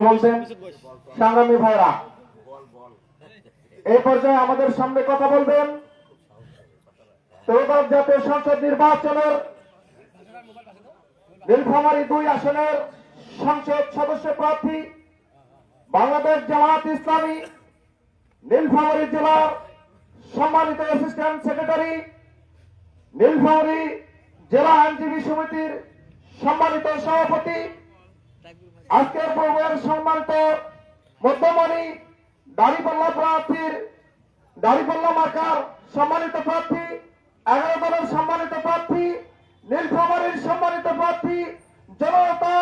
সংগ্রামী ভাইরা, এই পর্যায়ে আমাদের সামনে কথা বলবেন। ত্রয়োদশ জাতীয় সংসদ নির্বাচনের নীলফামারী দুই আসনের সংসদ সদস্য প্রার্থী বাংলাদেশ জামায়াত ইসলামী, নীলফামারী জেলার সম্মানিত অ্যাসিস্ট্যান্ট সেক্রেটারি নীলফামারী জেলা আইনজীবী সমিতির সম্মানিত সভাপতি আজকের পর্বের সম্মানিত মধ্যমণি দাড়িপাল্লা প্রার্থীর, দাড়িপাল্লা মার্কার সম্মানিত প্রার্থী, এগারো দলের সম্মানিত প্রার্থী, নীলফামারীর সম্মানিত প্রার্থী, জনতা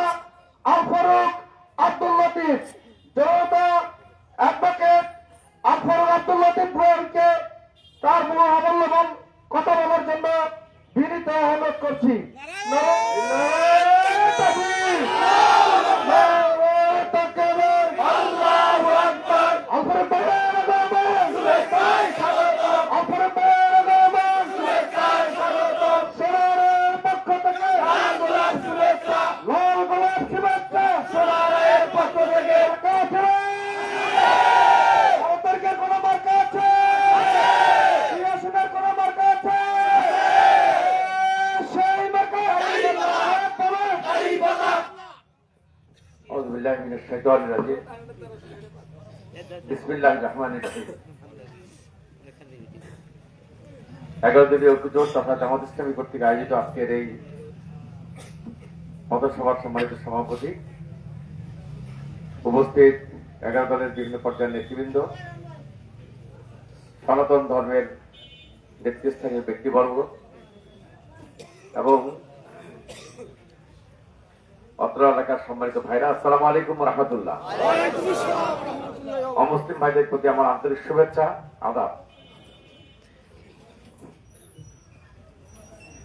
আল ফারুক আব্দুল লতিফ। জনতা অ্যাডভোকেট আল ফারুক আব্দুল লতিফ ভাইকে তার মহামূল্যবান কথা বলার জন্য বিনীত অনুরোধ করছি। الشيطان الرجيم بسم الله الرحمن الرحيم এগারো দলীয় ঐক্যজোট তথা জামাত ইসলামী কর্তৃক আয়োজিত আজকের এই পথসভার সম্মানিত সভাপতি উপস্থিত এগারো দলের বিভিন্ন পর্যায়ের নেতৃবৃন্দ সনাতন ধর্মের নেতৃস্থানীয় ব্যক্তিবর্গ এবং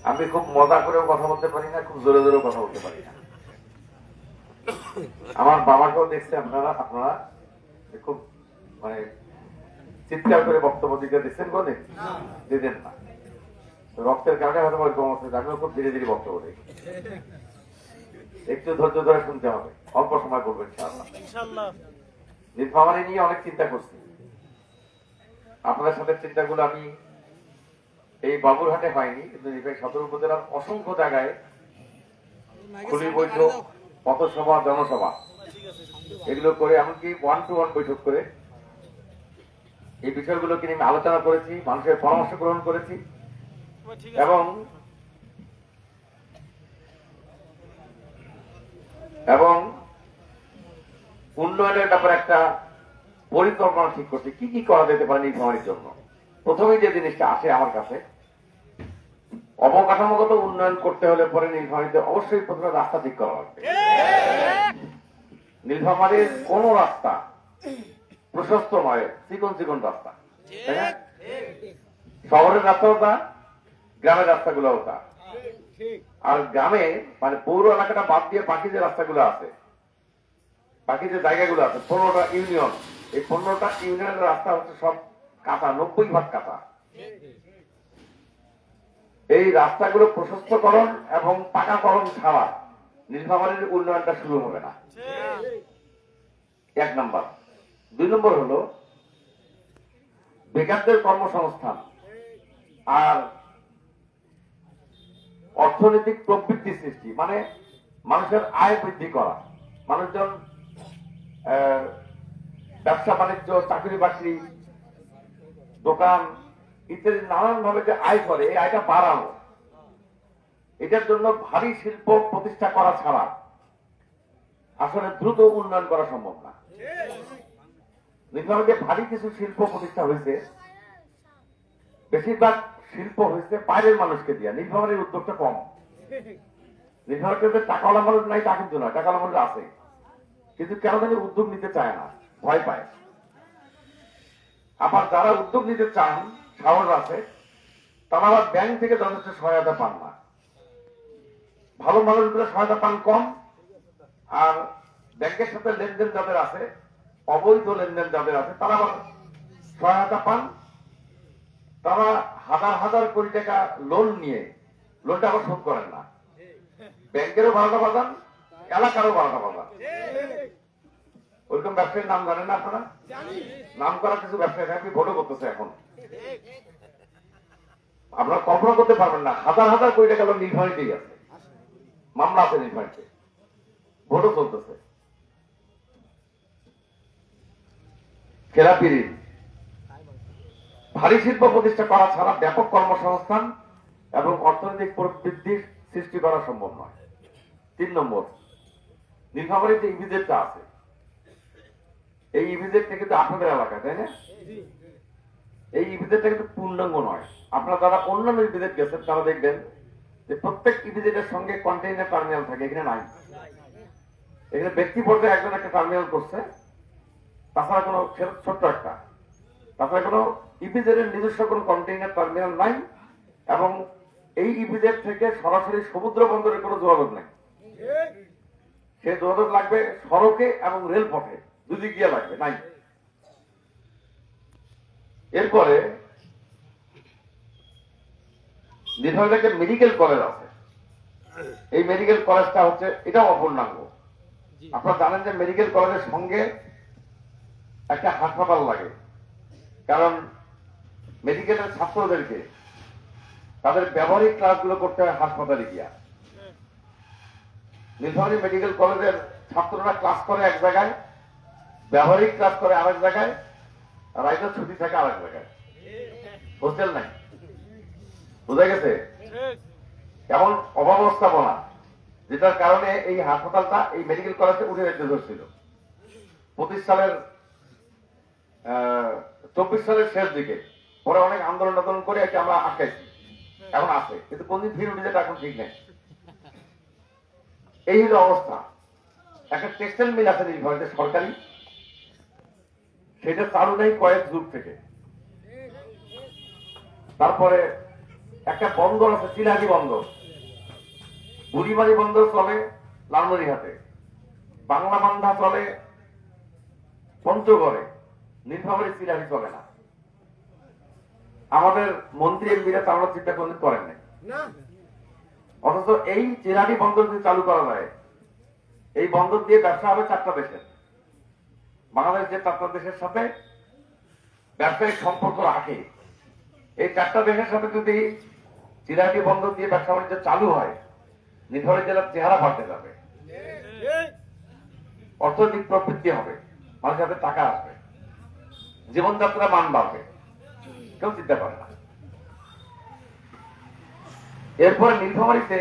আমি খুব মজা করেও কথা বলতে পারি না, খুব জোরে জোরেও কথা বলতে পারি না। আমার বাবাকেও দেখছে আপনারা আপনারা খুব মানে চিৎকার করে বক্তব্য দিতে দিচ্ছেন কোনে দিতেন না। রক্তের কারণে হয়তো অবস্থা আমিও খুব ধীরে ধীরে বক্তব্য দিই। একটু ধৈর্য ধরে শুনতে হবে। অল্প সময় করবেন ইনশাআল্লাহ। নীলফামারী নিয়ে অনেক চিন্তা করছি। আপনাদের সাথে চিন্তাগুলো আমি এই বাবুরহাটে হয়নি কিন্তু সদর উপজেলার অসংখ্য জায়গায় খুলি বৈঠক পথসভা জনসভা। এগুলো করে এমনকি ওয়ান টু ওয়ান বৈঠক করে এই বিষয়গুলোকে নিয়ে আমি আলোচনা করেছি মানুষের পরামর্শ গ্রহণ করেছি। এবং এবং উন্নয়নের ব্যাপারে একটা পরিকল্পনা ঠিক করছে কি কি করা যেতে পারে নীলফামারীর জন্য। প্রথমে যে জিনিসটা আসে আমার কাছে অবকাঠামোগত উন্নয়ন করতে হলে পরে নীলফামারীতে অবশ্যই প্রথমে রাস্তা ঠিক করা লাগবে। নীলফামারীর কোন রাস্তা প্রশস্ত নয় চিকন চিকন রাস্তা তাই না? শহরের রাস্তাও তা গ্রামের রাস্তাগুলোও তা। আর গ্রামে মানে পৌর এলাকাটা বাদ দিয়ে বাকি যে রাস্তাগুলো আছে, বাকি যে জায়গাগুলো আছে, পনেরোটা ইউনিয়ন। এই পনেরোটা ইউনিয়নের রাস্তা হচ্ছে সব কাটা নব্বই ভাগ কাটা এই রাস্তাগুলো প্রশস্তকরণ এবং পাকাকরণ ছাড়া নীলফামারীর উন্নয়নটা শুরু হবে না। এক নম্বর। দুই নম্বর হলো, বেকারদের কর্মসংস্থান। আর অর্থনৈতিক প্রবৃত্তি সৃষ্টি মানে মানুষের আয় বৃদ্ধি করা। মানুষজন ব্যবসা, বাণিজ্য চাকরি বাকরি দোকান ইত্যাদি নানান ভাবে যে আয় করে, এই আয়টা বাড়ানো। এটার জন্য ভারী শিল্প প্রতিষ্ঠা করা ছাড়া আসলে দ্রুত উন্নয়ন করা সম্ভব না। নির্মাণে ভারী কিছু শিল্প প্রতিষ্ঠা হয়েছে, বেশিরভাগ শিল্প হয়েছে বাইরের মানুষকে দিয়ে নীলফামারীর উদ্যোগটা কম। নীলফামারীতে টাকাওয়ালা মানুষ নাই, তা কিন্তু নয় টাকাওয়ালা মানুষ আছে। কিন্তু কেন জানি উদ্যোগ নিতে চায় না, ভয় পায়। আবার যারা উদ্যোগ নিতে চান, সাহস আছে, তারা আবার ব্যাংক থেকে যথেষ্ট সহায়তা পান না। ভালো মানুষগুলো সহায়তা পান কম, আর ব্যাংকের সাথে লেনদেন যাদের আছে, অবৈধ লেনদেন যাদের আছে, তারা আবার সহায়তা পান। তারা হাজার হাজার কোটি টাকা লোন নিয়ে লোনটা আবার শোধ করেন না। ব্যাংকেরও বারোটা বাজান এলাকারও বারোটা বাজান ওইরকম ব্যবসায়ীর নাম জানেন না আপনারা? নাম করা কিছু ব্যবসায়ী আপনি ভোটও করতেছে এখন। আপনারা কল্পনা করতে পারবেন না, হাজার হাজার কোটি টাকা নির্ভরিতেই আছে মামলা আছে নির্ভরিতে ভোটও চলতেছে। খেলাপি ঋণ। ভারী শিল্প প্রতিষ্ঠা করা ছাড়া ব্যাপক কর্মসংস্থান এবং অর্থনৈতিক প্রবৃদ্ধি সৃষ্টি করা সম্ভব নয়। তিন নম্বর নীলফামারীতে ইভিজেটটা আছে, এই ইভিজেটটা কিন্তু আপনাদের এলাকা তাই না? এই ইভিজেটটা কিন্তু পূর্ণাঙ্গ নয়। আপনারা যারা অন্যান্য ইভিজেট গেছেন, তারা দেখবেন যে প্রত্যেক ইভিজেটের সঙ্গে কন্টেইনার টার্মিনাল থাকে, এখানে নাই। এখানে ব্যক্তি পর্যায়ে একজন একটা টার্মিনাল করছে, তাছাড়া কোনো ছোট্ট একটা, তাছাড়া কোনো ইপিজেডের নিজস্ব কোনো কন্টেইনার টার্মিনাল নাই এবং এই ইপিজেড থেকে সরাসরি সমুদ্র বন্দরের কোনো যোগাযোগ নাই। সে যোগাযোগ লাগবে সড়কে এবং রেলপথে দুদিক দিয়ে লাগবে নাই। এরপরে নির্ভর একটা মেডিকেল কলেজ আছে। এই মেডিকেল কলেজটা হচ্ছে এটাও অপূর্ণাঙ্গ। আপনারা জানেন যে মেডিকেল কলেজের সঙ্গে একটা হাসপাতাল লাগে। কারণ মেডিকেলের ছাত্রদেরকে তাদের ব্যবহারিক ক্লাসগুলো করতে হয় হাসপাতালে গিয়া। নীলফামারী মেডিকেল কলেজের ছাত্ররা ক্লাস করে এক জায়গায় ব্যবহারিক ক্লাস করে আরেক জায়গায় আর রাইতে ছুটি থাকে আরেক জায়গায়। হোস্টেল নাই। বোঝা গেছে? কেমন অব্যবস্থাপনা যেটার কারণে এই হাসপাতালটা এই মেডিকেল কলেজে উঠে যেতে ধরছিল। পঁচিশ সালের চব্বিশ সালের শেষ দিকে পরে অনেক আন্দোলন আন্দোলন করে এটা আমরা আটকাইছি। এখন আছে। কিন্তু কোনদিন ফিরে উঠে যেটা এখন ঠিক নেই। এই হলো অবস্থা। একটা টেক্সটাইল মিল আছে নির্ভরতে সরকারি। সেটা চালু নেই কয়েক যুগ থেকে। তারপরে একটা বন্দর আছে চিলাহাটি বন্দর। বুড়িমারি বন্দর চলে লালমনিরহাটে। বাংলা বান্ধা চলে পঞ্চগড়ে। নীলফামারী চিলাহাটি চলে না। আমাদের মন্ত্রী এমপিরা চালানোর চিন্তা কোনদিন করেন নাই। অথচ এই চিরানি বন্দর যদি চালু করা যায় এই বন্দর দিয়ে ব্যবসা হবে চারটা দেশের। বাংলাদেশ যে চারটা দেশের সাথে ব্যবসায়িক সম্পর্ক রাখে এই চারটা দেশের সাথে যদি চিরাটি বন্দর দিয়ে ব্যবসা বাণিজ্য চালু হয় নির্ভরের জেলার চেহারা পাল্টে যাবে। অর্থনৈতিক প্রবৃদ্ধি হবে মানুষের হাতে টাকা আসবে জীবনযাত্রা মান বাড়বে। কেউ চিন্তা করে না। এরপরে নীলফামারীতে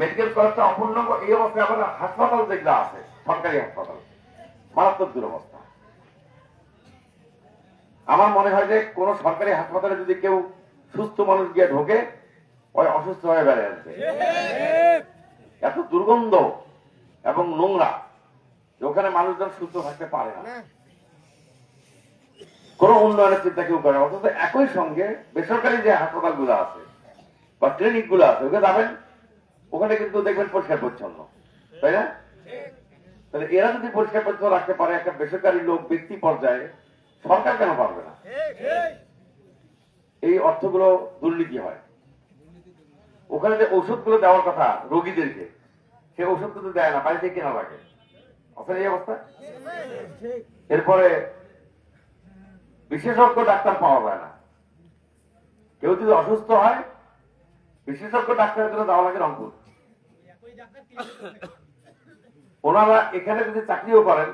মেডিকেল কলেজটা অপূর্ণাঙ্গ এই অবস্থায় আবার হাসপাতাল যেগুলো আছে, সরকারি হাসপাতাল, মারাত্মক দুরবস্থা। আমার মনে হয় যে কোন সরকারি হাসপাতালে যদি কেউ সুস্থ মানুষ গিয়ে ঢোকে, ওই অসুস্থ হয়ে বেড়ে আসবে। এত দুর্গন্ধ এবং নোংরা ওখানে মানুষজন সুস্থ থাকতে পারে না। কোন উন্নয়নের চিন্তা কেউ করে। অথচ একই সঙ্গে বেসরকারি যে হাসপাতালগুলো আছে বা ক্লিনিকগুলো আছে, ওখানে যাবেন, ওখানে কিন্তু দেখবেন পরিষ্কার পরিচ্ছন্ন। তাই না? তাহলে এরা যদি পরিষ্কার পরিচ্ছন্ন রাখতে পারে, একটা বেসরকারি লোক ব্যক্তি পর্যায়ে সরকার কেন পারবে না? এই অর্থগুলো দুর্নীতি হয়। ওখানে যে ঔষধগুলো দেওয়ার কথা, রোগীদেরকে, সে ওষুধ কিন্তু দেয় না, বাড়িতে কেনা লাগে। অথচ এই অবস্থা? এরপরে বিশেষজ্ঞ ডাক্তার পাওয়া যায় না। কেউ যদি অসুস্থ হয়, বিশেষজ্ঞ ডাক্তারের জন্য দেওয়া লাগে রংপুর। ওনারা এখানে যদি চাকরিও করেন,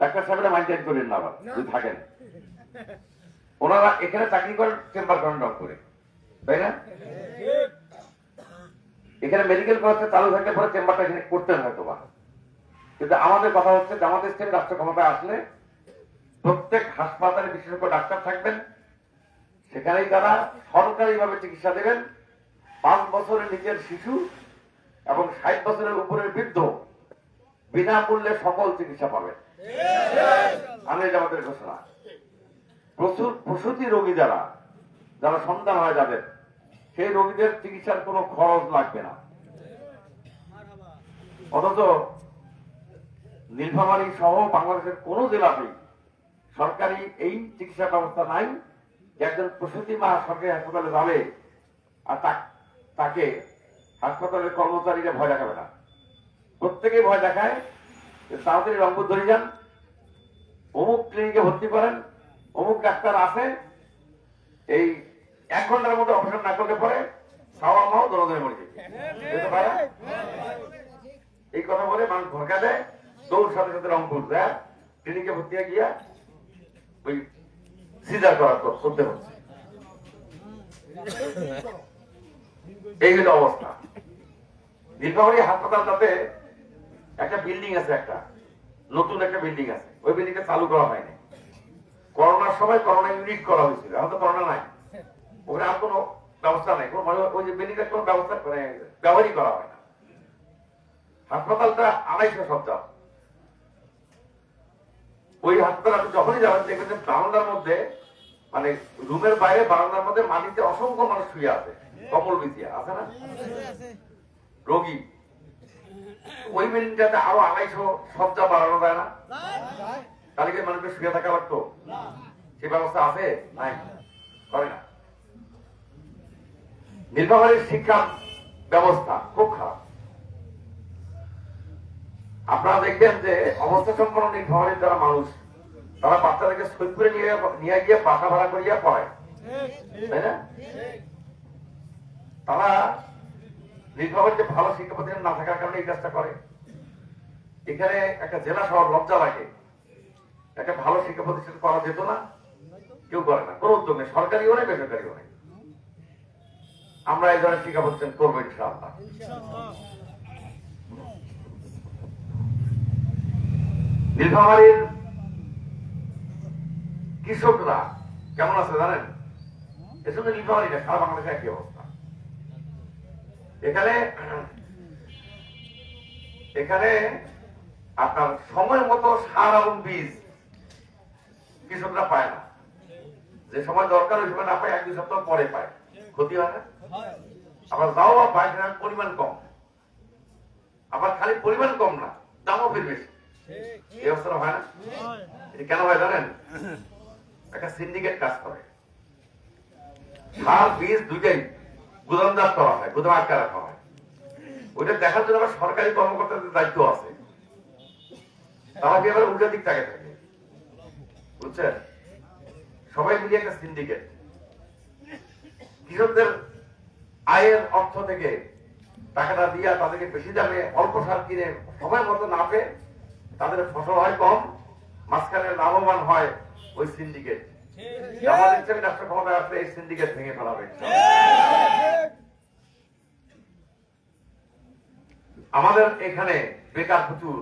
ডাক্তার সাহেবরা মাইন্টেন করেন না আবার, যদি থাকেন। ওনারা এখানে চাকরি করেন, চেম্বার করেন রংপুরে। তাই না? এখানে মেডিকেল কলেজটা চালু থাকলে পরে চেম্বারটা এখানে করতেন হয়তো বা কিন্তু আমাদের কথা হচ্ছে আমাদের থেকে রাষ্ট্র ক্ষমতায় আসলে প্রত্যেক হাসপাতালে বিশেষজ্ঞ ডাক্তার থাকবেন। সেখানেই তারা সরকারিভাবে চিকিৎসা দেবেন। পাঁচ বছরের নিচের শিশু এবং ষাট বছরের উপরের বৃদ্ধ বিনামূল্যে সকল চিকিৎসা পাবেন। আমি আমাদের ঘোষণা। প্রচুর প্রসূতি রোগী যারা যারা সন্তান হয় যাদের, সেই রোগীদের চিকিৎসার কোনো খরচ লাগবে না। অথচ নীলফামারী সহ বাংলাদেশের কোন জেলাতেই সরকারি এই চিকিৎসা ব্যবস্থা নাই একজন প্রসূতি মা সরকারি হাসপাতালে যাবে আর তাকে হাসপাতালের কর্মচারীরা ভয় দেখাবে না। প্রত্যেকে ভয় দেখায় তাড়াতাড়ি রংপুর ধরে যান। অমুক ক্লিনিকে ভর্তি করেন, অমুক ডাক্তার আসে এই এক ঘণ্টার মধ্যে অপারেশন না করলে পরে খাওয়া মাও দৌড়ে মরে পারেন? এই কথা বলে মানুষ ধোকা দেয়, দৌড় সাথে সাথে রংপুর দেয় ক্লিনিকে ভর্তি গিয়া ওই সিজার করা করতে হচ্ছে। এই হলো অবস্থা। নীলফামারী হাসপাতালটাতে একটা বিল্ডিং আছে একটা। নতুন একটা বিল্ডিং আছে। ওই বিল্ডিংটা চালু করা হয়নি। করোনার সময় করোনা ইউনিট করা হয়েছিল। এখন তো করোনা নাই। ওখানে আর কোনো ব্যবস্থা নাই। কোনো মানে ওই যে বিল্ডিংটার কোনো ব্যবস্থা মানে ব্যবহারই করা হয় না। হাসপাতালটা আড়াইশো সপ্তাহ ওই হাসপাতাল আপনি যখনই যাবেন, দেখবেন যে বারান্দার মধ্যে মানে রুমের বাইরে বারান্দার মধ্যে মাটিতে অসংখ্য মানুষ শুয়ে আছে। কমল বিছিয়া, আছে না? রোগী। ওই বিল্ডিংটাতে আরও আড়াইশো সজ্জা বাড়ানো যায় না? তাহলে কি মানুষকে শুয়ে থাকা লাগতো? সে ব্যবস্থা আছে? নাই। করে না। নীলফামারীর শিক্ষা ব্যবস্থা খুব খারাপ। আপনারা দেখবেন যে অবস্থা সম্পন্ন নীলফামারীর যারা মানুষ, তারা বাচ্চাদেরকে সৈপুরে নিয়ে নিয়ে গিয়ে বাসা ভাড়া করিয়া পড়ায়। তাই না? তারা নীলফামারীর যে ভালো শিক্ষা প্রতিষ্ঠান না থাকার কারণে এই কাজটা করে। এখানে একটা জেলা শহর লজ্জা লাগে। একটা ভালো শিক্ষা প্রতিষ্ঠান করা যেত না, কেউ করে না। কোনো উদ্যোগ নেই, সরকারিও নেই, বেসরকারিও নেই। আমরা এই ধরনের শিক্ষা প্রতিষ্ঠান করব ইনশাআল্লাহ। নীলফামারীর কৃষকরা কেমন আছে জানেন? এ শুধু নীলফামারী না, সারা বাংলাদেশে একই অবস্থা। এখানে এখানে আপনার সময় মতো সার এবং বীজ কৃষকরা পায় না। যে সময় দরকার, ওই সময় না পায়, এক দুই সপ্তাহ পরে পায়। ক্ষতি হয় না? আবার দাও বা পায় পরিমাণ কম। আবার খালি পরিমাণ কম না, দামও ফির বেশি। এই না? এটা কেন হয় জানেন? একটা সিন্ডিকেট কাজ করে। সার বীজ দুইটাই গুদামদার করা হয়, গুদাম আটকা রাখা হয়। ওইটা দেখার জন্য আবার সরকারি কর্মকর্তাদের দায়িত্ব আছে। তারা কি এবার উল্টো দিক থাকে? বুঝছেন? সবাই মিলে একটা সিন্ডিকেট কৃষকদের আয়ের অর্থ থেকে টাকাটা দিয়া তাদেরকে বেশি দামে অল্প সার কিনে সময় মতো না পেয়ে তাদের ফসল হয় কম মাঝখানে লাভবান হয় ওই সিন্ডিকেট আমাদের হিসেবে রাষ্ট্র ক্ষমতায় আসলে এই সিন্ডিকেট ভেঙে ফেলা আমাদের এখানে বেকার প্রচুর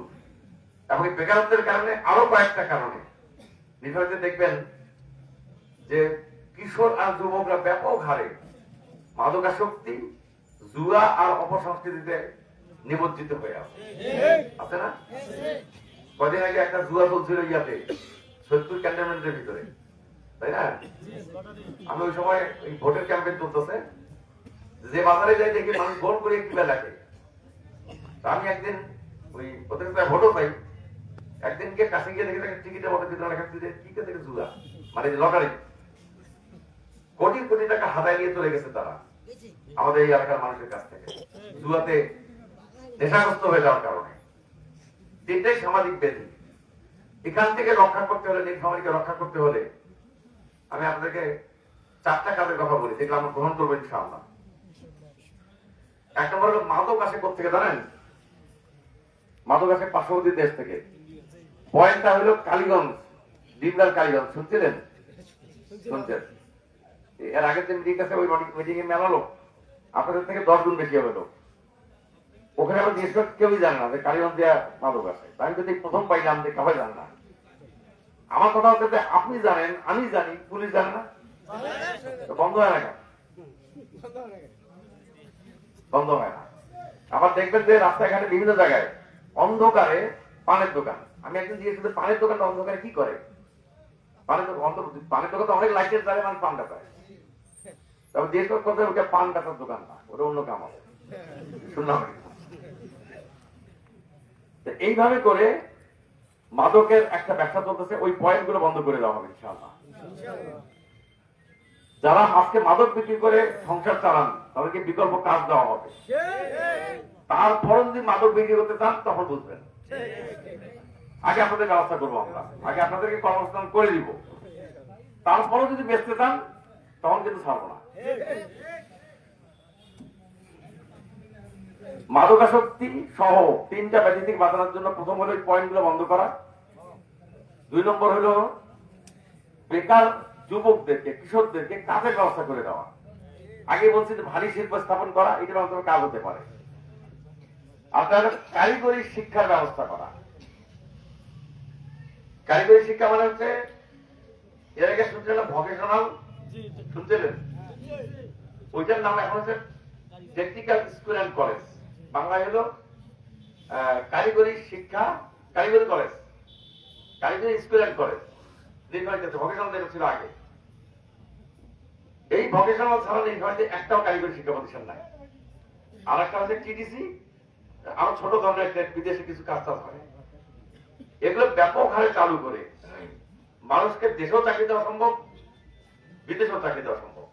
এবং এই বেকারত্বের কারণে আরও কয়েকটা কারণে। নির্ধারিত দেখবেন যে কিশোর আর যুবকরা ব্যাপক হারে মাদকাসক্তি জুয়া আর অপসংস্কৃতিতে নিমজ্জিত হয়ে আছে। আছে না? কদিন আগে একটা জুয়া চলছিল ইয়াতে, সৈয়দপুর ক্যান্টনমেন্টের ভিতরে। তাই না? আমি ওই সময় ওই ভোটের ক্যাম্পেইন চলতেছে। যে বাজারে যাই দেখি মানুষ গোল করে কিবা লাগে আমি একদিন ওই ওদের ভোটও পাই। একদিন একদিনকে কাছে গিয়ে দেখে টিকিটের মধ্যে ভিতরে লেখা যে, কে থেকে জুয়া? মানে লটারি। কোটি কোটি টাকা হাতায় নিয়ে চলে গেছে তারা। আমাদের এই এলাকার মানুষের কাছ থেকে। জুয়াতে নেশাগ্রস্ত হয়ে যাওয়ার কারণে। তিনটাই সামাজিক ব্যাধি এখান থেকে রক্ষা করতে হলে নীলফামারীকে রক্ষা করতে হলে, আমি আপনাদেরকে চারটা কাজের কথা বলি, যেগুলো আমরা গ্রহণ করব ইনশাআল্লাহ। এক নম্বর হলো মাদক আসে থেকে জানেন? মাদক আসে পার্শ্ববর্তী দেশ থেকে। পয়েন্টটা হলো কালীগঞ্জ ডিমলার কালীগঞ্জ। শুনছিলেন? শুনছেন? এর আগের যে মিটিং আছে, ওই মিটিং এ মেলা লোক আপনাদের থেকে দশ গুণ বেশি হবে লোক। ওখানে আমার জিজ্ঞেস করে কেউই জানে না যে কালীগঞ্জ দেওয়া মাদক আছে। আমি যদি প্রথম পাইলাম যে কাবাই জানে না। আমার কথা হচ্ছে যে আপনি জানেন, আমি জানি, পুলিশ জানে না। বন্ধ হয় না বন্ধ হয় না। আবার দেখবেন যে রাস্তাঘাটে বিভিন্ন জায়গায় অন্ধকারে পানের দোকান। আমি একদিন জিজ্ঞেস করতে পানের দোকানটা অন্ধকারে কি করে? পানের দোকান পানের দোকান তো অনেক লাইটের দ্বারা মানুষ পানটা পায় তারপর জিজ্ঞেস করতে ওটা পান কাটার দোকান না, ওটা অন্য কাম আছে শুনলাম। এইভাবে করে মাদকের একটা ব্যবসা চলতেছে ওই পয়েন্টগুলো বন্ধ করে দেওয়া হবে ইনশাআল্লাহ। যারা আজকে মাদক বিক্রি করে সংসার চালান তাদেরকে বিকল্প কাজ দেওয়া হবে। তারপর যদি মাদক বিক্রি করতে চান তখন বুঝবেন। আগে আপনাদের ব্যবস্থা করব আমরা। আগে আপনাদেরকে কর্মস্থান করে দিব। তারপরেও যদি বেচতে চান তখন কিন্তু ছাড়বো না। মাদকাসক্তি সহ তিনটা ব্যাধি থেকে বাঁচানোর জন্য প্রথম হলো পয়েন্টগুলো বন্ধ করা। দুই নম্বর হলো বেকার যুবকদেরকে কিশোরদেরকে কাজের ব্যবস্থা করে দেওয়া। আগে বলছি যে ভারী শিল্প স্থাপন করা এটার মাধ্যমে কাজ হতে পারে। আপনার কারিগরি শিক্ষার ব্যবস্থা করা। কারিগরি শিক্ষা মানে হচ্ছে এর আগে শুনছিলাম ভকেশনাল। শুনছিলেন? ওইটার নাম এখন হচ্ছে টেকনিক্যাল স্কুল অ্যান্ড কলেজ বাংলায় হলো কারিগরি শিক্ষা, কারিগরি কলেজ। কারিগরি স্কুল অ্যান্ড কলেজ। আর একটা ছোট ধরনের কিছু কাজ এগুলো চালু করে। মানুষকে দেশেও চাকরি দেওয়া সম্ভব, বিদেশেও চাকরি দেওয়া সম্ভব।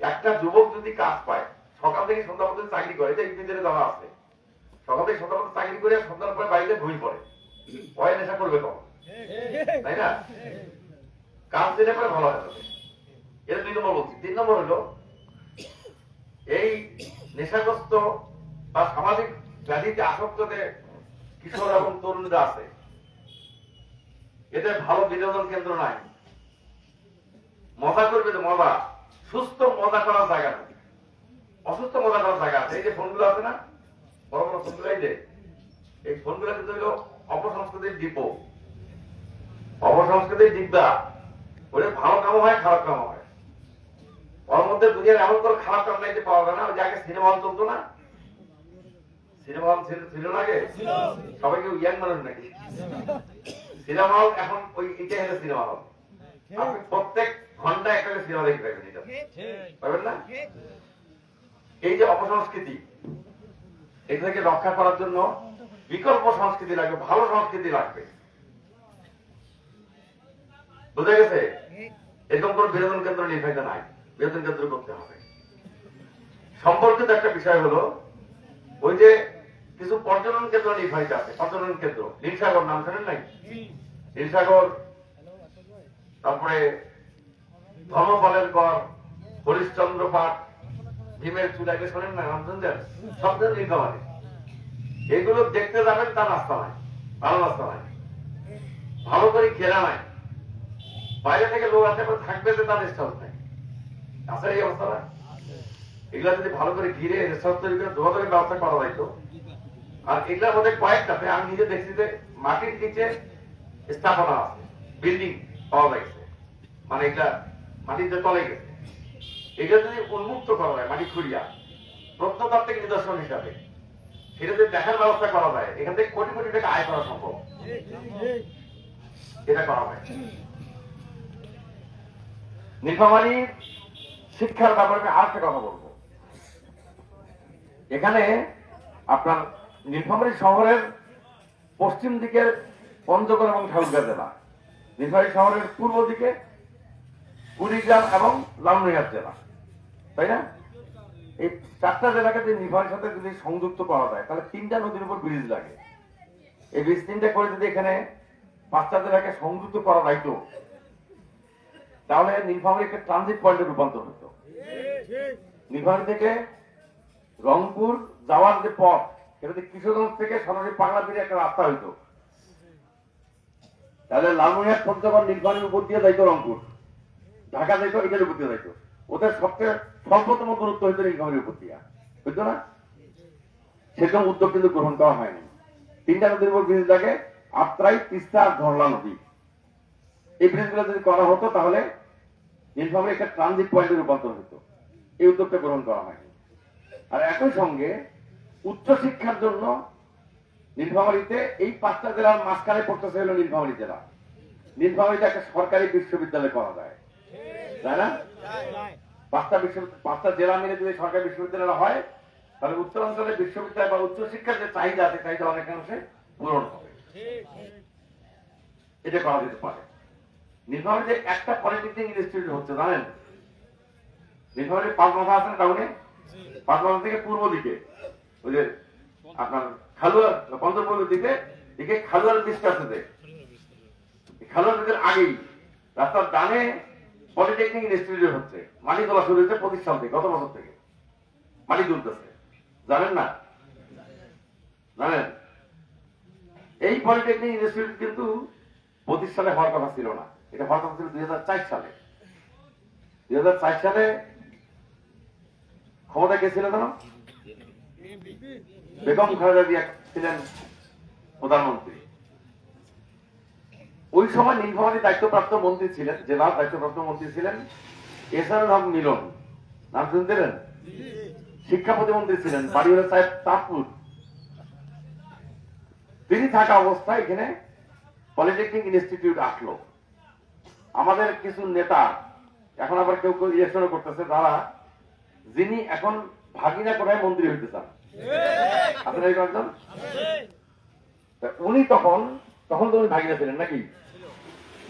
একটা যুবক যদি কাজ পায় সকাল থেকে সন্ধ্যা পর্যন্ত চাকরি করে, এটা ইংরেজিতে দেওয়া আছে। সকাল থেকে সন্ধ্যা পর্যন্ত চাকরি করে, সন্ধ্যার পরে বাড়িতে ঘুমিয়ে পড়ে। ভয় নেশা করবে তখন। তাই না? কাজ দিলে পরে ভালো হয়ে এটা দুই নম্বর বলছি। তিন নম্বর হলো, এই নেশাগ্রস্ত বা সামাজিক ব্যাধিতে আসক্তদের কিশোর এবং তরুণরা আছে, এদের ভালো বিনোদন কেন্দ্র নাই। মজা করবে মজা। সুস্থ মজা করার জায়গা নেই। অসুস্থ মজা করার জায়গা আছে। এই যে ফোনগুলো আছে না বড় বড় ফোনগুলো এই যে এই ফোনগুলো কিন্তু হলো অপসংস্কৃতির ডিপো। অপসংস্কৃতির ডিব্বা। ওদের ভালো কামও হয় খারাপ কামও হয়। ওর মধ্যে দুনিয়ার এমন কোনো খারাপ কাম নাই যে পাওয়া যায় না। ওই যে আগে সিনেমা হল চলতো না? সিনেমা হল ছিল না আগে? সবাই কেউ ইয়াং মানুষ নাকি? সিনেমা হল এখন ওই এটা হলো সিনেমা হল। আপনি প্রত্যেক ঘন্টায় একটা সিনেমা দেখতে পাবেন এটা। পাবেন না? এই যে অপসংস্কৃতি এটা থেকে রক্ষা করার জন্য বিকল্প সংস্কৃতি লাগবে, ভালো সংস্কৃতি লাগবে। বুঝা গেছে? এরকম কোন বিনোদন কেন্দ্র নির্ধারিত নাই, বিনোদন কেন্দ্র করতে হবে। সম্পর্কিত একটা বিষয় হলো, ওই যে কিছু পর্যটন কেন্দ্র নির্ধারিত আছে, পর্যটন কেন্দ্র, নীলসাগর নাম শোনেন নাই? নীলসাগর, তারপরে ধর্মপালের গড় হরিশ্চন্দ্র পাঠ ভীমের চুলাকে শোনেন না রামচন্দ্রের সব নীলকামারি এগুলো দেখতে যাবেন তার রাস্তা নাই ভালো রাস্তা নাই ভালো করে ঘেরা নাই বাইরে থেকে লোক আসে থাকবে যে তার রেস্টহাউস নাই। আছে এই অবস্থাটা? এগুলা যদি ভালো করে ঘিরে রেস্টহাউস তৈরি করে যোগাযোগের ব্যবস্থা করা যাইতো আর এগুলার মধ্যে কয়েকটাতে আমি নিজে দেখছি যে মাটির নিচে স্থাপনা আছে বিল্ডিং পাওয়া যাইছে মানে এটা মাটির যে তলে গেছে। এটা যদি উন্মুক্ত করা যায়, মাটি খুঁড়িয়া, প্রত্নতাত্ত্বিক নিদর্শন হিসাবে, সেটা যদি দেখার ব্যবস্থা করা যায়, এখান থেকে কোটি কোটি টাকা আয় করা সম্ভব। এটা করা হয়। নীলফামারী শিক্ষার ব্যাপারে আমি আর একটা কথা বলব। এখানে আপনার নীলফামারী শহরের পশ্চিম দিকের পঞ্চগড় এবং ঠাকুরগাঁ জেলা। নীলফামারী শহরের পূর্ব দিকে কুড়িগ্রাম এবং লালমনিরহাট জেলা তাই না? এই চারটা জেলাকে যদি নীলফামারীর সাথে যদি সংযুক্ত করা যায়, তাহলে তিনটা নদীর উপর ব্রিজ লাগে। এই ব্রিজ তিনটা করে যদি এখানে পাঁচটা জেলাকে সংযুক্ত করা যাইতো, তাহলে নীলফামারী একটা ট্রানজিট পয়েন্টে রূপান্তর হতো নীলফামারী থেকে রংপুর যাওয়ার যে পথ, সেটা কিশোরগঞ্জ থেকে সরাসরি পাগলাপিড়ি একটা রাস্তা হইতো। তাহলে লালমনিরহাট পঞ্চগড় নীলফামারীর উপর দিয়ে যাইতো রংপুর। ঢাকা যাইতো এটার উপর দিয়ে যাইতো ওদের সবচেয়ে স্বল্পতম দূরত্ব হইতো নীলফামারীর উপর দিয়া। হইতো না সেরকম উদ্যোগ কিন্তু গ্রহণ করা হয়নি। তিনটা নদীর উপর ব্রিজ লাগে আত্রাই, তিস্তা আর ধরলা নদী। এই ব্রিজগুলো যদি করা হতো, তাহলে নীলফামারী একটা ট্রানজিট পয়েন্টে রূপান্তর হতো এই উদ্যোগটা গ্রহণ করা হয়নি। আর একই সঙ্গে উচ্চশিক্ষার জন্য নীলফামারীতে এই পাঁচটা জেলার মাঝখানে পড়তেছে হলো নীলফামারী জেলা। নীলফামারীতে একটা সরকারি বিশ্ববিদ্যালয় করা যায়। তাই না? পাঁচটা বিশ্ব পাঁচটা জেলা মিলে যদি সরকারি বিশ্ববিদ্যালয় হয়, তাহলে উত্তরাঞ্চলের বিশ্ববিদ্যালয় বা উচ্চশিক্ষার যে চাহিদা আছে, চাহিদা অনেকাংশে পূরণ হবে। এটা করা যেতে পারে। নীলফামারীতে একটা পলিটেকনিক ইনস্টিটিউট হচ্ছে, জানেন? নীলফামারী পাঁচমাথা আছেন টাউনে পাঁচমাথা থেকে পূর্ব দিকে। ওই যে আপনার খালুয়া পঞ্চমপুরের দিকে দিকে খালুয়ার বৃষ্টি আছে খালুয়ার আগেই। রাস্তার ডানে পলিটেকনিক ইনস্টিটিউট হচ্ছে মাটি তোলা শুরু হয়েছে পঁচিশ সাল থেকে, গত বছর থেকে। মাটি তুলতেছে জানেন না? জানেন? এই পলিটেকনিক ইনস্টিটিউট কিন্তু পঁচিশ সালে হওয়ার কথা ছিল না। এটা হওয়ার কথা ছিল দুই হাজার চার সালে। দুই হাজার চার সালে ক্ষমতা কে ছিল জানো? বেগম খালেদা জিয়া ছিলেন প্রধানমন্ত্রী। ওই সময় নীলফামারী দায়িত্বপ্রাপ্ত মন্ত্রী ছিলেন জেলার দায়িত্বপ্রাপ্ত মন্ত্রী ছিলেন এসারুল হক মিলন। নাম শুনছিলেন শিক্ষা প্রতিমন্ত্রী ছিলেন বাড়ি হলো সাহেব তাপুর তিনি থাকা অবস্থায় এখানে পলিটেকনিক ইনস্টিটিউট আসলো আমাদের কিছু নেতা এখন আবার কেউ কেউ ইলেকশনও করতেছে তারা যিনি এখন ভাগিনা কোথায় মন্ত্রী হইতে চান। আপনারা উনি তখন তখন তো উনি ভাগিনা ছিলেন নাকি?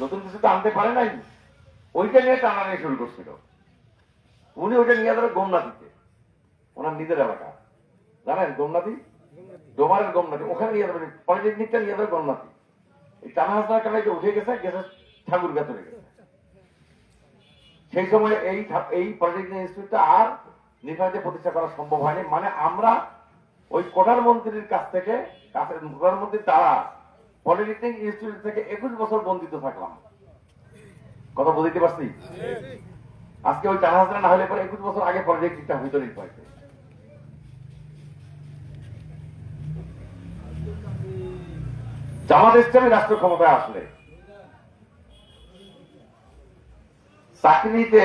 নতুন কিছু তো আনতে পারে নাই। ওইটা নিয়ে টানানি শুরু করছিল। উনি ওইটা নিয়ে যাবে গোমনাথিতে ওনার নিজের এলাকা। জানেন গোমনাথি? ডোমারের গোমনাথি। ওখানে নিয়ে যাবে পলিটেকনিকটা নিয়ে যাবে গোমনাথি। এই টানা হাসনার কালে উঠে গেছে গেছে ঠাকুর গেছে। সেই সময় এই এই পলিটেকনিক ইনস্টিটিউটটা আর নির্বাচনে প্রতিষ্ঠা করা সম্ভব হয়নি। মানে আমরা ওই কোটার মন্ত্রীর কাছ থেকে কাছে কোটার মন্ত্রী তারা পলিটেকনিক ইনস্টিটিউট থেকে একুশ বছর বঞ্চিত থাকলাম। কথা বুঝতে পারছি? আজকে ওই টানা হাজারা না হলে পরে একুশ বছর আগে পলিটেকনিকটা হইতো নির্বাচিত জামাত ইসলামী রাষ্ট্র ক্ষমতায় আসলে। চাকরিতে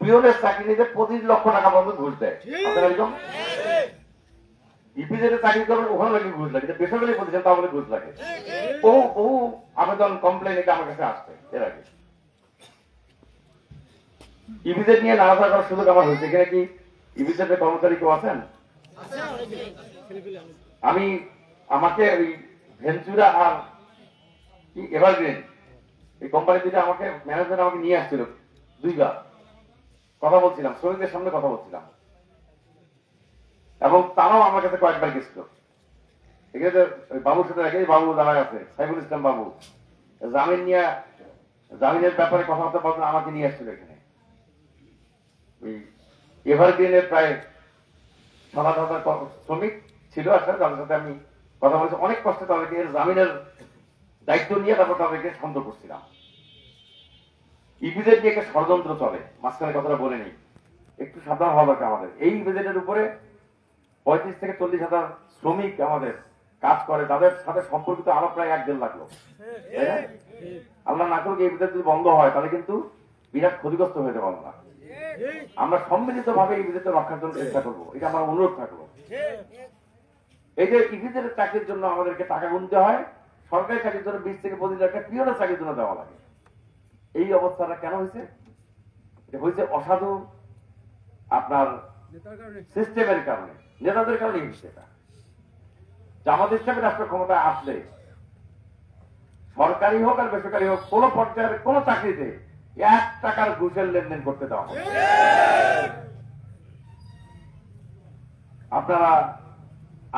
পিওনের চাকরিতে পঁচিশ লক্ষ টাকা পর্যন্ত ঘুষ দেয়। আপনারা ইপিজেডে চাকরি করবেন ওখানে লাগে ঘুষ লাগে। বেসরকারি প্রতিষ্ঠান তা বলে ঘুষ লাগে। বহু বহু আবেদন কমপ্লেন এটা আমার কাছে আসছে, এর আগে। ইপিজেড নিয়ে নাড়াচাড়া করার সুযোগ আমার হয়েছে এখানে কি? ইপিজেড এর কর্মচারী কেউ আছেন? আমি, আমাকে ওই ভেঞ্চুরা আর এভারগ্রিন এই কোম্পানি দুইটা আমাকে ম্যানেজার আমাকে নিয়ে আসছিল, দুইবার। কথা বলছিলাম, শ্রমিকদের সামনে কথা বলছিলাম। এবং তারাও আমার কাছে কয়েকবার গেছিল। এখানে তো ওই বাবুর সাথে রেখে বাবু দাঁড়ায় আছে, সাইফুল ইসলাম বাবু। জামিন নিয়ে, জামিনের ব্যাপারে কথাবার্তা বলতে আমাকে নিয়ে আসছিল এখানে। ওই এভারগ্রিনের প্রায় সাত হাজার শ্রমিক ছিল আসলে তাদের সাথে আমি কথা বলেছি। অনেক কষ্টে তাদেরকে জামিনের দায়িত্ব নিয়ে তারপর তাদেরকে শান্ত করছিলাম। ইপিজেড নিয়ে একটা ষড়যন্ত্র চলে মাঝখানে কথাটা বলে নেই। একটু সাবধান হওয়া দরকার আমাদের। এই ইপিজেডের উপরে পঁয়ত্রিশ থেকে চল্লিশ হাজার শ্রমিক আমাদের কাজ করে, তাদের সাথে সম্পর্কিত আরও প্রায় এক দেড় লাখ লোক আল্লাহ না করুক এই বিদ্যুৎ যদি বন্ধ হয়, তাহলে কিন্তু বিরাট ক্ষতিগ্রস্ত হয়ে যাব আমরা আমরা সম্মিলিত ভাবে এই বিদ্যুৎ রক্ষার জন্য চেষ্টা করব। এটা আমার অনুরোধ থাকল। এই যে ইভিজের চাকরির জন্য আমাদেরকে টাকা গুনতে হয়, সরকারি চাকরির জন্য বিশ থেকে পঁচিশ লাখ পিওনের চাকরির জন্য দেওয়া লাগে। এই অবস্থাটা কেন হয়েছে? এটা হয়েছে অসাধু আপনার সিস্টেমের কারণে। নেতাদের কারণে হয়েছে এটা। জামাত ইসলামী রাষ্ট্র ক্ষমতায় আসলে, সরকারি হোক আর বেসরকারি হোক, কোন পর্যায়ের কোন চাকরিতে এক টাকার ঘুষের লেনদেন করতে দেওয়া হবে আপনারা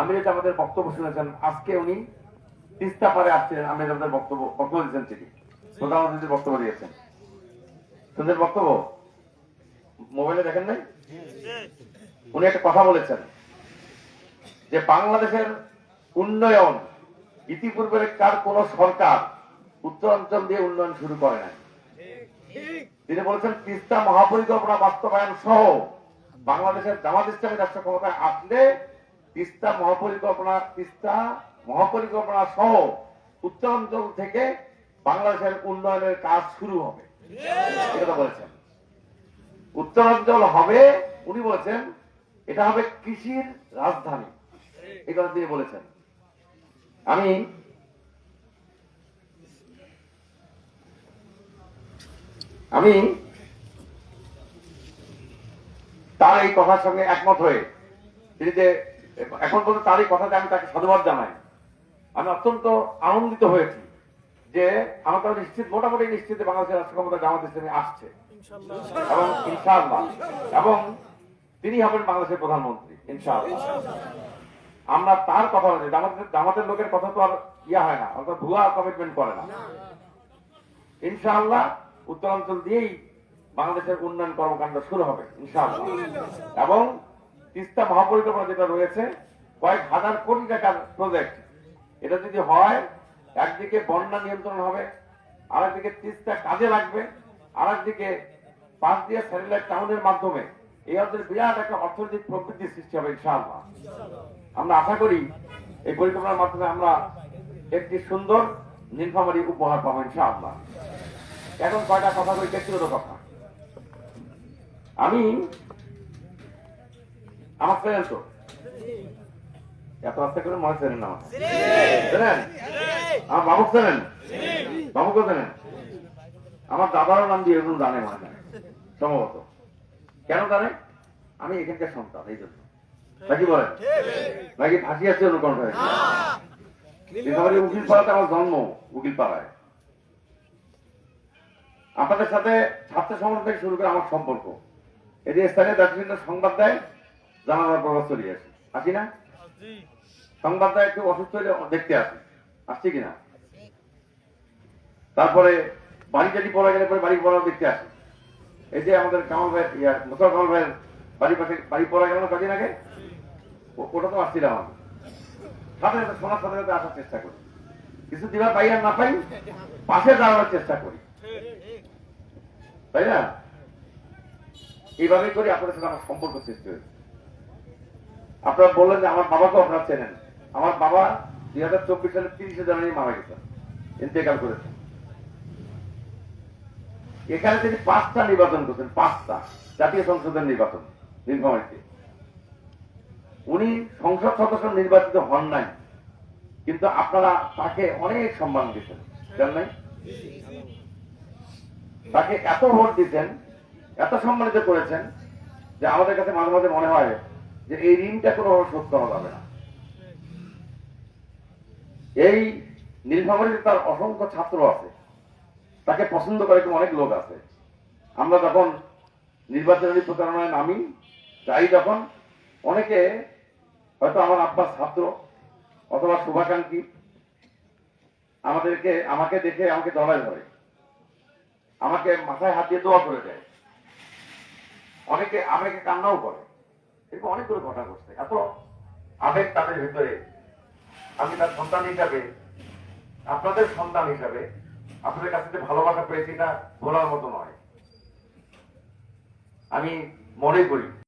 আমিরাত আমাদের বক্তব্য শুনেছেন, আজকে উনি তিস্তা পারে আসছিলেন আমিরাত আমাদের বক্তব্য বক্তব্য দিয়েছেন তিনি। প্রধানমন্ত্রীর বক্তব্য দিয়েছেন। শুনছেন বক্তব্য? মোবাইলে দেখেন নাই? উনি একটা কথা বলেছেন। যে বাংলাদেশের উন্নয়ন ইতিপূর্বে কার কোন সরকার উত্তরাঞ্চল দিয়ে উন্নয়ন শুরু করে নাই? তিনি বলেছেন, তিস্তা মহাপরিকল্পনা বাস্তবায়ন সহ বাংলাদেশের জামাত ইসলামী রাষ্ট্র ক্ষমতায় আসলে তিস্তা মহাপরিকল্পনা তিস্তা মহাপরিকল্পনা সহ উত্তরাঞ্চল থেকে বাংলাদেশের উন্নয়নের কাজ শুরু হবে। বলেছেন। উত্তরাঞ্চল হবে, উনি বলেছেন, এটা হবে কৃষির রাজধানী। এই কথা তিনি বলেছেন। আমি আমি তার এই কথার সঙ্গে একমত হয়ে তিনি যে এখন পর্যন্ত তার এই কথাতে আমি তাকে সাধুবাদ জানাই। আমি অত্যন্ত আনন্দিত হয়েছি যে আমার তাহলে নিশ্চিত মোটামুটি নিশ্চিত বাংলাদেশের রাষ্ট্র ক্ষমতা জামাত ইসলামী আসছে। এবং ইনশাআল্লাহ। এবং তিনি হবেন বাংলাদেশের প্রধানমন্ত্রী ইনশাআল্লাহ। আমরা তার কথা বলছি জামাতের জামাতের লোকের কথা তো আর ইয়া হয় না অর্থাৎ ভুয়া কমিটমেন্ট করে না। ইনশাআল্লাহ উত্তরাঞ্চল দিয়েই বাংলাদেশের উন্নয়ন কর্মকাণ্ড শুরু হবে ইনশাআল্লাহ। এবং তিস্তা মহাপরিকল্পনা যেটা রয়েছে কয়েক হাজার কোটি টাকার প্রজেক্ট এটা যদি হয় একদিকে বন্যা নিয়ন্ত্রণ হবে আরেকদিকে তিস্তা কাজে লাগবে আরেকদিকে পাঁচ দিয়ে স্যাটেলাইট টাউনের মাধ্যমে। এই অঞ্চলে বিরাট একটা অর্থনৈতিক প্রবৃদ্ধি সৃষ্টি হবে ইনশাআল্লাহ। আমরা আশা করি এই পরিকল্পনার মাধ্যমে আমরা একটি সুন্দর নীলফামারী উপহার পাবো ইনশাআল্লাহ। এখন কয়টা কথা বলি, ব্যক্তিগত কথা। আমি, আমার চেনেন তো। এত আস্তে করে মনে চেনেন না আমার বাবু চেনেন বাবুকে চেনেন আমার দাদারও নাম দিয়ে এরকম জানে মনে সম্ভবত। কেন জানে? আমি এখানকার সন্তান, এই জন্য। নাকি বলেন নাকি ফাঁসি আছে নীলফামারী উকিল পাড়াতে আমার জন্ম, উকিল পাড়ায়। আপনাদের সাথে ছাত্র সংগঠন থেকে শুরু করে আমার সম্পর্ক। যে স্থানীয় বিভিন্ন সংবাদ দেয় জানানোর প্রভাব চলে আসি। আসি না? সংবাদ দেয়, একটু অসুস্থ হলে দেখতে আসি। আসছি কিনা তারপরে বাড়ি যদি পড়া গেলে পরে বাড়ি পড়া দেখতে আসি। এই যে আমাদের কামাল ভাই ইয়া মুসাফ কামাল ভাইয়ের বাড়ি পাশে বাড়ি পড়া গেল না আগে? ওটা তো আসছিলাম আমি সাথে সাথে শোনার সাথে সাথে আসার চেষ্টা করি। কিছু দিবার পাই আর না পাই, পাশে দাঁড়ানোর চেষ্টা করি। তাই না? এইভাবে করে আপনাদের সাথে আমার সম্পর্ক সৃষ্টি হয়েছে। আপনারা বললেন যে আমার বাবাকেও আপনারা চেনেন। আমার বাবা দুই হাজার চব্বিশ সালের তিরিশে জানুয়ারি মারা গেছেন ইন্তেকাল করেছেন এখানে তিনি পাঁচটা নির্বাচন করছেন, পাঁচটা জাতীয় সংসদের নির্বাচন। নীলফামারীতে উনি সংসদ সদস্য নির্বাচিত হন নাই, কিন্তু আপনারা তাকে অনেক সম্মান দিচ্ছেন জান নাই? তাকে এত ভোট দিচ্ছেন এত সম্মানিত করেছেন, যে আমাদের কাছে মাঝে মাঝে মনে হয় যে এই ঋণটা কোনোভাবে শোধ করা যাবে না। এই নীলফামারীতে তার অসংখ্য ছাত্র আছে, তাকে পছন্দ করে অনেক লোক আছে। আমরা যখন নির্বাচনী প্রচারণায় নামি যাই যখন, অনেকে হয়তো আমার আব্বার ছাত্র অথবা শুভাকাঙ্ক্ষী, আমাদেরকে, আমাকে দেখে আমাকে জড়াই ধরে। আমাকে মাথায় হাত দিয়ে দোয়া করে দেয়। অনেকে, আমাকে কান্নাও করে। এরকম অনেকগুলো ঘটনা ঘটছে। এত আবেগ তাদের ভিতরে। আমি তার সন্তান হিসাবে, আপনাদের সন্তান হিসাবে, আপনাদের কাছে যে ভালোবাসা পেয়েছি না ভোলার মতো নয়। আমি মনে করি